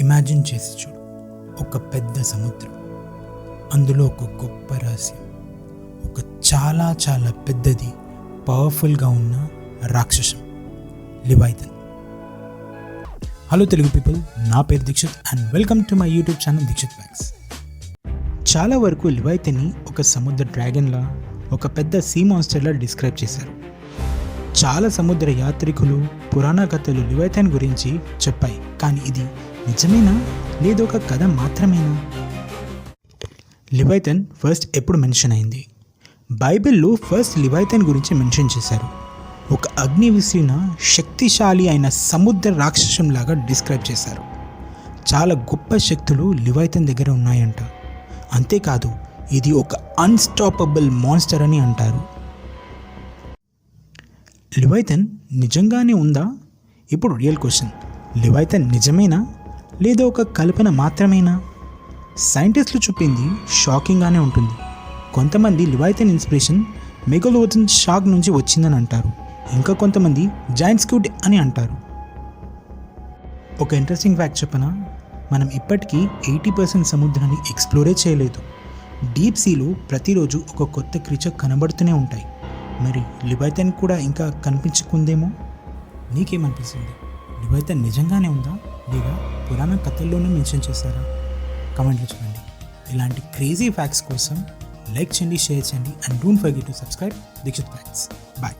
Imagine చేసి చూడు. ఒక పెద్ద సముద్రం. అందులో ఒక గొప్ప రహస్యం. ఒక చాలా చాలా పెద్దది పవర్ఫుల్గా ఉన్న రాక్షసం లివైతన్ హలో తెలుగు పీపుల్ నా పేరు Dikshit and welcome to my YouTube channel Dikshit facts చాలా వరకు లివైతన్ని ఒక సముద్ర డ్రాగన్లా ఒక పెద్ద సీ మాన్స్టర్లా డిస్క్రైబ్ చేశారు. చాలా సముద్ర యాత్రికులు పురాణ కథలు లివైతన్ గురించి చెప్పాయి. కానీ ఇది నిజమేనా? లేదొక ఒక కథ మాత్రమేనా? లివైథన్ ఫస్ట్ ఎప్పుడు మెన్షన్ అయింది? బైబిల్లో ఫస్ట్ లివైథన్ గురించి మెన్షన్ చేశారు. ఒక అగ్ని విసిరిన శక్తిశాలి అయిన సముద్ర రాక్షసంలాగా డిస్క్రైబ్ చేశారు. చాలా గొప్ప శక్తులు లివైతన్ దగ్గర ఉన్నాయంట. అంతేకాదు ఇది ఒక అన్స్టాపబుల్ మాన్స్టర్ అని అంటారు. లివైతన్ నిజంగానే ఉందా? ఇప్పుడు రియల్ క్వశ్చన్. లివైతన్ నిజమేనా? లేదా ఒక కల్పన మాత్రమేనా? సైంటిస్టులు చూపింది షాకింగ్గానే ఉంటుంది. కొంతమంది లివైతన్ ఇన్స్పిరేషన్ మెగలోథన్ షాక్ నుంచి వచ్చిందని అంటారు. ఇంకా కొంతమంది జాయింట్ స్క్యూట్ అని అంటారు. ఒక ఇంట్రెస్టింగ్ ఫ్యాక్ట్ చెప్పనా? మనం ఇప్పటికీ ఎయిటీ పర్సెంట్ సముద్రాన్ని ఎక్స్ప్లోరే చేయలేదు. డీప్ సీలో ప్రతిరోజు ఒక కొత్త క్రీచర్ కనబడుతూనే ఉంటాయి. మరి లిబైతన్ కూడా ఇంకా కనిపించకుందేమో? నీకేమనిపిస్తుంది? లిబైతన్ నిజంగానే ఉందా? లేదా పురాణ కథల్లోనే మెన్షన్ చేశారా? కమెంట్లో చూడండి. ఇలాంటి క్రేజీ ఫ్యాక్ట్స్ కోసం లైక్ చేయండి షేర్ చేయండి and don't forget to subscribe Dikshit facts. Bye.